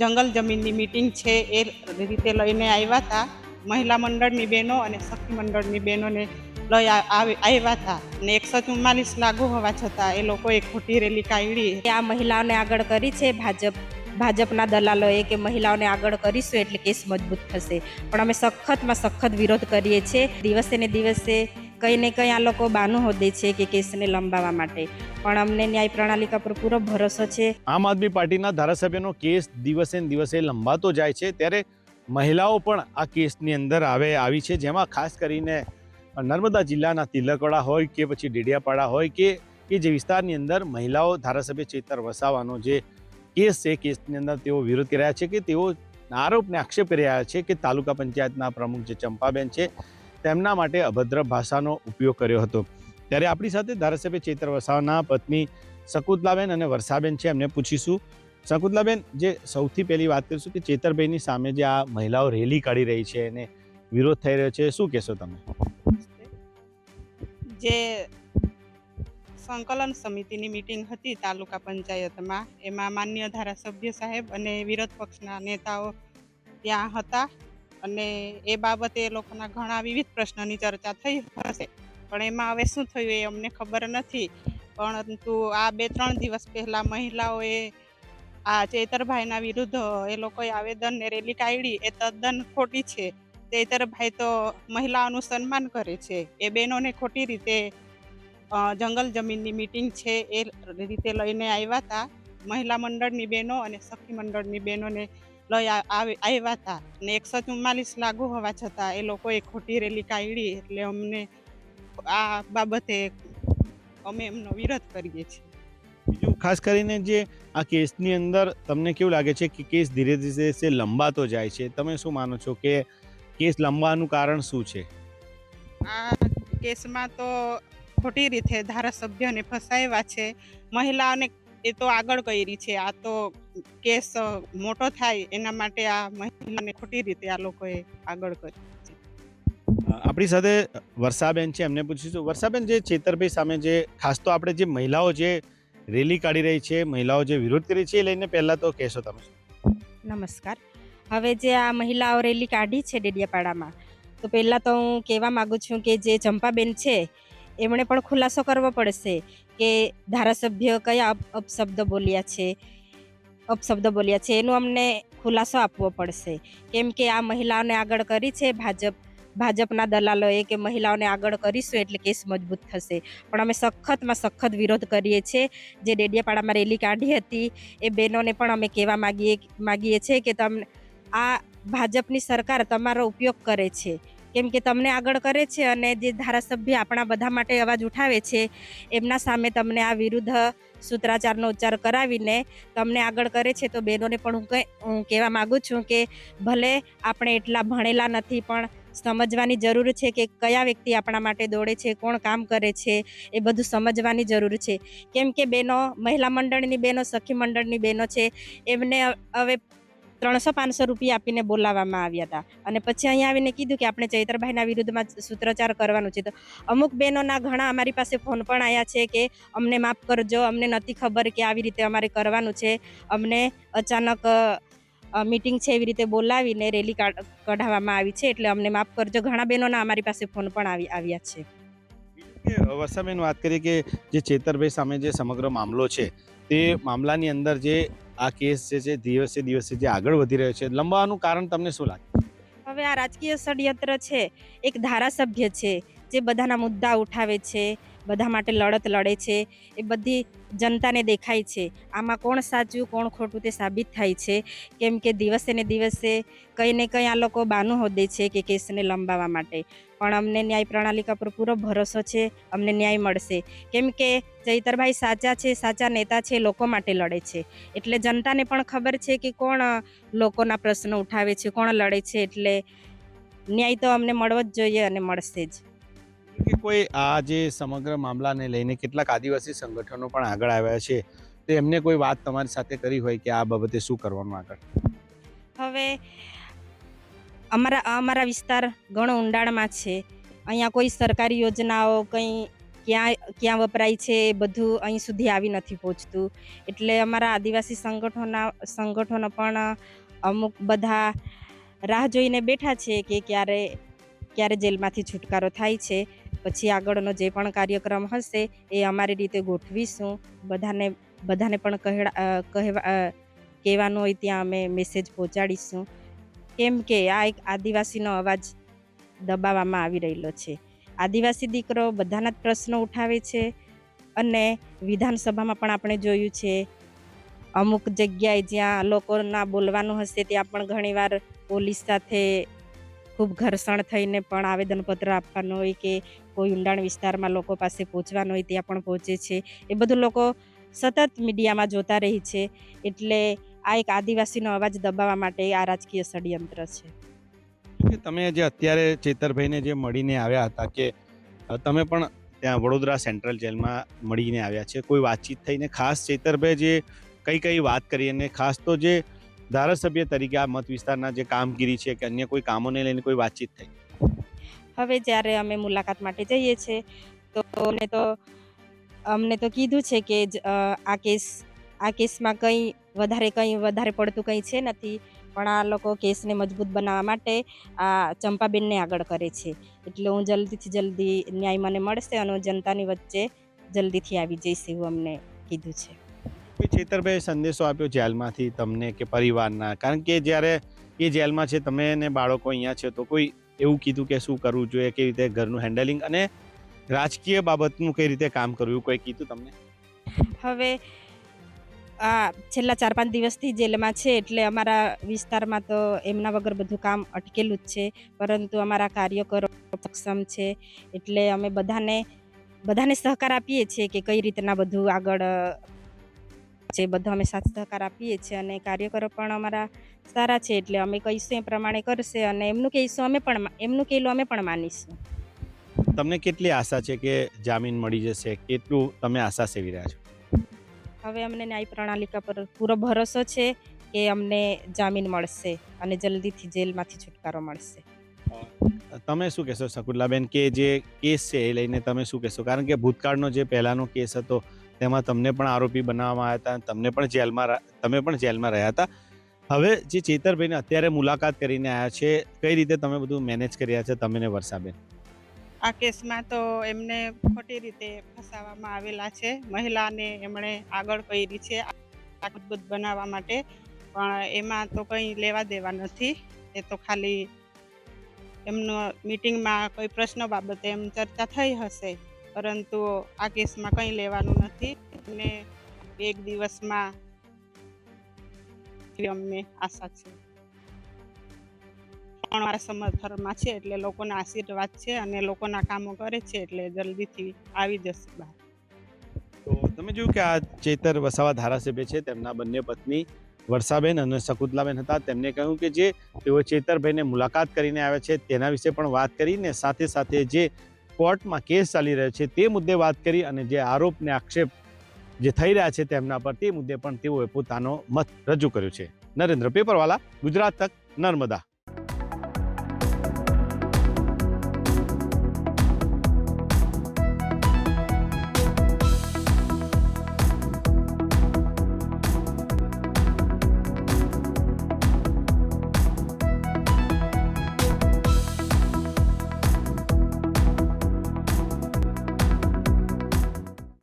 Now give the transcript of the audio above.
જંગલ જમીનની મીટિંગ છે એ રીતે લઈને આવ્યા હતા. મહિલા મંડળની બહેનો અને સખી મંડળની બહેનોને લઈ આવ્યા હતા. અને એકસો ચુમ્માલીસ લાગુ હોવા છતાં એ લોકોએ ખોટી રેલી કાઢી. આ મહિલાઓને આગળ કરી છે ભાજપ ભાજપના દલાલોએ કે મહિલાઓને આગળ કરીશું એટલે કેસ મજબૂત થશે. પણ અમે સખતમાં સખત વિરોધ કરીએ છીએ. દિવસે ને દિવસે કંઈ ને કંઈ આ લોકો બાનું હોદે છે કે કેસને લંબાવવા માટે. પણ અમને ન્યાય પ્રણાલિકા પર પૂરો ભરોસો છે. આમ આદમી પાર્ટીના ધારાસભ્યનો કેસ દિવસે ને દિવસે લંબાતો જાય છે. ત્યારે મહિલાઓ પણ આ કેસની અંદર આવે આવી છે. જેમાં ખાસ કરીને નર્મદા જિલ્લાના તિલકવાડા હોય કે પછી ડેડિયાપાડા હોય કે કે જે વિસ્તારની અંદર મહિલાઓ ધારાસભ્ય ચેતર વસાવાનો જે કેસ છે, કેસની અંદર તેઓ વિરોધ કરી રહ્યા છે કે તેઓ આરોપને આક્ષેપ રહ્યા છે કે તાલુકા પંચાયતના પ્રમુખ જે ચંપાબેન છે તેમના માટે અભદ્ર ભાષાનો ઉપયોગ કર્યો હતો. ત્યારે આપણી સાથે ધારાસભ્ય ચેતર વસાવાના પત્ની શકુતલાબેન અને વર્ષાબેન છે. એમને પૂછીશું. શકુતલાબેન, જે સૌથી પહેલી વાત કરીશું કે ચેતરભાઈની સામે જે આ મહિલાઓ રેલી કાઢી રહી છે, એને વિરોધ થઈ રહ્યો છે. શું કહેશો તમે? જે સંકલન સમિતિની મિટિંગ હતી તાલુકા પંચાયતમાં, એમાં માન્ય ધારાસભ્ય સાહેબ અને વિરોધ પક્ષના નેતાઓ ત્યાં હતા. અને એ બાબતે એ લોકોના ઘણા વિવિધ પ્રશ્નોની ચર્ચા થઈ હશે. પણ એમાં હવે શું થયું એ અમને ખબર નથી. પરંતુ આ બે ત્રણ દિવસ પહેલા મહિલાઓએ આ ચેતરભાઈના વિરુદ્ધ એ લોકોએ આવેદન ને રેલી કાઢી. એ તદ્દન ખોટી છે. ચેતરભાઈ તો મહિલાઓનું સન્માન કરે છે. એ બહેનોને ખોટી રીતે જંગલ જમીનની મિટિંગ છે એ રીતે લઈને આવ્યા હતા. મહિલા મંડળની બહેનો અને સખી મંડળની બહેનોને લઈ આવ્યા હતા. અને એકસો ચુમ્માલીસ લાગુ હોવા છતાં એ લોકોએ ખોટી રેલી કાઢી એટલે અમને આ બાબતે અમે એમનો વિરોધ કરીએ છીએ. બીજું ખાસ કરીને જે આ કેસની અંદર તમને કેવું લાગે છે કે કેસ ધીરે ધીરે લંબાતો જાય છે? તમે શું માનો છો કે કેસ લંબાવાનું કારણ શું છે? આ કેસમાં તો ખોટી રીતે ધારાસભ્યને ફસાવ્યા છે. મહિલાઓને એ તો આગળ કરી છે. આ તો કેસ મોટો થાય એના માટે આ મહિલાને ખોટી રીતે આ લોકોએ આગળ કરી આપણી સાથે વર્ષાબેન છે એમને પૂછીશું વર્ષાબેન જે છેતરભાઈ સામે જે ખાસ તો આપણે જે મહિલાઓ જે રેલી કાઢી રહી છે મહિલાઓ જે વિરોધ કરી છે એ લઈને પહેલાં તો કહેશો તમે. નમસ્કાર. હવે જે આ મહિલાઓ રેલી કાઢી છે ડેડિયાપાડામાં તો પહેલાં તો હું કહેવા માગું છું કે જે ચંપાબેન છે એમણે પણ ખુલાસો કરવો પડશે કે ધારાસભ્ય કયા અપશબ્દ બોલ્યા છે, અપશબ્દ બોલ્યા છે, એનું અમને ખુલાસો આપવો પડશે. કેમ કે આ મહિલાઓને આગળ કરી છે ભાજપ, ભાજપના દલાલોએ કે મહિલાઓને આગળ કરીશું એટલે કેસ મજબૂત થશે. પણ અમે સખતમાં સખત વિરોધ કરીએ છીએ. જે ડેડિયાપાડામાં રેલી કાઢી હતી, એ બહેનોને પણ અમે કહેવા માગીએ માગીએ છીએ કે તમને આ ભાજપની સરકાર તમારો ઉપયોગ કરે છે. કેમ કે તમને આગળ કરે છે અને જે ધારાસભ્ય આપણા બધા માટે અવાજ ઉઠાવે છે, એમના સામે તમને આ વિરુદ્ધ સૂત્રાચારનો ઉચ્ચાર કરાવીને તમને આગળ કરે છે, તો બહેનોને પણ હું હું કહેવા માગું છું કે ભલે આપણે એટલા ભણેલા નથી, પણ સમજવાની જરૂર છે કે કયા વ્યક્તિ આપણા માટે દોડે છે, કોણ કામ કરે છે, એ બધું સમજવાની જરૂર છે. કેમ કે બહેનો, મહિલા મંડળની બહેનો, સખી મંડળની બહેનો છે, એમને હવે ત્રણસો પાંચસો રૂપિયા આપીને બોલાવવામાં આવ્યા હતા. અને પછી અહીંયા આવીને કીધું કે આપણે ચૈતરભાઈના વિરુદ્ધમાં સૂત્રોચ્ચાર કરવાનું છે. તો અમુક બહેનોના ઘણા અમારી પાસે ફોન પણ આવ્યા છે કે અમને માફ કરજો, અમને નથી ખબર કે આવી રીતે અમારે કરવાનું છે. અમને અચાનક મીટિંગ છે એવી રીતે બોલાવીને રેલી કાઢ- કઢાવવામાં આવી છે. એટલે અમને માફ કરજો. ઘણા બહેનોના અમારી પાસે ફોન પણ આવી, આવ્યા છે. વર્ષાબેન વાત કરી કે જે ચેતરભાઈ સામે જે સમગ્ર મામલો છે, તે મામલાની અંદર જે આ કેસ જે છે, દિવસે દિવસે જે આગળ વધી રહ્યો છે લંબાવાનું કારણ તમને શું લાગે? હવે આ રાજકીય ષડયંત્ર છે, એક ધારાસભ્ય છે, જે બધાના મુદ્દા ઉઠાવે છે બધા માટે લડત લડે છે, એ બધી જનતાને દેખાય છે. આમાં કોણ સાચું, કોણ ખોટું તે સાબિત થાય છે. કેમ કે દિવસે ને દિવસે કંઈ ને કંઈ આ લોકો બાનું હોદે છે કે કેસને લંબાવવા માટે. પણ અમને ન્યાય પ્રણાલિકા પર પૂરો ભરોસો છે, અમને ન્યાય મળશે. કેમ કે ચૈતરભાઈ સાચા છે, સાચા નેતા છે, લોકો માટે લડે છે. એટલે જનતાને પણ ખબર છે કે કોણ લોકોના પ્રશ્નો ઉઠાવે છે, કોણ લડે છે. એટલે ન્યાય તો અમને મળવો જ જોઈએ અને મળશે જ. કે કોઈ આ જે સમગ્ર મામલાને લઈને કેટલાક આદિવાસી સંગઠનો પણ આગળ આવ્યા છે, તો એમને કોઈ વાત તમારી સાથે કરી હોય કે આ બાબતે શું કરવાનું આગળ? હવે અમારા અમારા વિસ્તાર ઘણો ઊંડાણમાં છે. અહીંયા કોઈ સરકારી યોજનાઓ કંઈ ક્યાં ક્યાં વપરાય છે એ બધું અહીં સુધી આવી નથી પહોંચતું. એટલે અમારા આદિવાસી સંગઠનોના સંગઠનો પણ અમુક બધા રાહ જોઈને બેઠા છે કે ક્યારે ક્યારે જેલમાંથી છુટકારો થાય છે. પછી આગળનો જે પણ કાર્યક્રમ હશે એ અમારી રીતે ગોઠવીશું. બધાને બધાને પણ કહેડા કહેવા કહેવાનું હોય ત્યાં અમે મેસેજ પહોંચાડીશું. કેમ કે આ એક આદિવાસીનો અવાજ દબાવવામાં આવી રહેલો છે. આદિવાસી દીકરો બધાના જ પ્રશ્નો ઉઠાવે છે અને વિધાનસભામાં પણ આપણે જોયું છે, અમુક જગ્યાએ જ્યાં લોકોના બોલવાનું હશે ત્યાં પણ ઘણીવાર પોલીસ સાથે ખૂબ ઘર્ષણ થઈને પણ આવેદનપત્ર આપવાનું હોય કે કોઈ ઊંડાણ વિસ્તારમાં લોકો પાસે પહોંચવાનું હોય ત્યાં પણ પહોંચે છે. એ બધું લોકો સતત મીડિયામાં જોતા રહી છે. એટલે આ એક આદિવાસીનો અવાજ દબાવવા માટે આ રાજકીય ષડયંત્ર છે. તમે જે અત્યારે ચેતરભાઈને જે મળીને આવ્યા હતા કે તમે પણ ત્યાં વડોદરા સેન્ટ્રલ જેલમાં મળીને આવ્યા છે. કોઈ વાતચીત થઈને ખાસ ચેતરભાઈ જે કઈ કઈ વાત કરી અને ખાસ તો જે ધારાસભ્ય તરીકે આ મત વિસ્તારના જે કામગીરી છે કે અન્ય કોઈ કામોને લઈને કોઈ વાતચીત થઈ? હવે જ્યારે અમે મુલાકાત માટે જઈએ છીએ તો અમને તો અમને તો કીધું છે કે આ કેસ, આ કેસમાં કંઈ વધારે કંઈ વધારે પડતું કંઈ છે નથી, પણ આ લોકો કેસને મજબૂત બનાવવા માટે આ ચંપાબેનને આગળ કરે છે. એટલે હું જલ્દીથી જલ્દી ન્યાય મને મળશે અને જનતાની વચ્ચે જલ્દીથી આવી જઈશ એવું અમને કીધું છે. કોઈ ચેતરભાઈ સંદેશો આપ્યો જેલમાંથી તમને કે પરિવારના? કારણ કે જ્યારે એ જેલમાં છે, તમે ને બાળકો અહીંયા છે, તો કોઈ એવું કીધું કે શું કરવું જોઈએ, કેવી રીતે ઘરનું હેન્ડલિંગ અને રાજકીય બાબતનું કઈ રીતે કામ કરવું કોઈ કીધું તમને? હવે આ છેલ્લા ચાર પાંચ દિવસથી જેલમાં છે, એટલે અમારા વિસ્તારમાં તો એમના વગર બધું કામ અટકેલું જ છે. પરંતુ અમારા કાર્યકરો સક્ષમ છે, એટલે અમે બધાને બધાને સહકાર આપીએ છીએ કે કઈ રીતના બધું આગળ છે બધો અમે સાથ સહકાર આપીએ છીએ અને કાર્યકરો પણ અમારા સારા છે એટલે અમે કહીશું એ પ્રમાણે કરશે અને એમનું કહીશું અમે પણ એમનું કહેલું અમે પણ માનીશું. તમને કેટલી આશા છે કે જામીન મળી જશે? કેટલું તમે આશા સેવી રહ્યા છો? હવે અમને ન્યાય પ્રણાલિકા પર પૂરો ભરોસો છે કે અમને જામીન મળશે અને જલ્દીથી જેલમાંથી છુટકારો મળશે. તમે શું કહેશો શકુલાબેન કે જે કેસ છે એ લઈને તમે શું કહેશો? કારણ કે ભૂતકાળનો જે પહેલાનો કેસ હતો તેમાં તમને પણ આરોપી બનાવવામાં આવ્યા હતા તમને પણ જેલમાં તમે પણ જેલમાં રહ્યા હતા. હવે જે ચેતરભાઈને અત્યારે મુલાકાત કરીને આવ્યા છે, કઈ રીતે તમે બધું મેનેજ કર્યા છે, તમે ને વર્ષાબેન? આ કેસમાં તો એમને ખોટી રીતે ફસાવવામાં આવેલા છે. મહિલાને એમણે આગળ કરી છે આ મજબૂત બનાવવા માટે, પણ એમાં તો કંઈ લેવા દેવા નથી. એ તો ખાલી એમનો મિટિંગમાં કોઈ પ્રશ્ન બાબતે એમ ચર્ચા થઈ હશે. પરંતુ આ કેસમાં કંઈ લેવાનું નથી. અને એક દિવસમાં અમને આશા છે. પણ મારા સમર્થનમાં છે એટલે લોકોના આશીર્વાદ છે અને લોકોના કામો કરે છે એટલે જલ્દીથી આવી જશે બહાર. તો તમે જોયું કે આ ચેતર વસાવા ધારાસભ્ય છે, તેમના બંને પત્ની વર્ષાબેન અને શકુતલાબેન હતા. તેમને કહ્યું કે જે તેઓ ચેતરભાઈને મુલાકાત કરીને આવ્યા છે તેના વિશે પણ વાત કરીને સાથે સાથે જે કોર્ટમાં કેસ ચાલી રહ્યો છે તે મુદ્દે વાત કરી અને જે આરોપ ને આક્ષેપ જે થઈ રહ્યા છે તેમના પર તે મુદ્દે પણ તેઓએ પોતાનો મત રજૂ કર્યો છે. નરેન્દ્ર પેપરવાલા, ગુજરાત તક નર્મદા.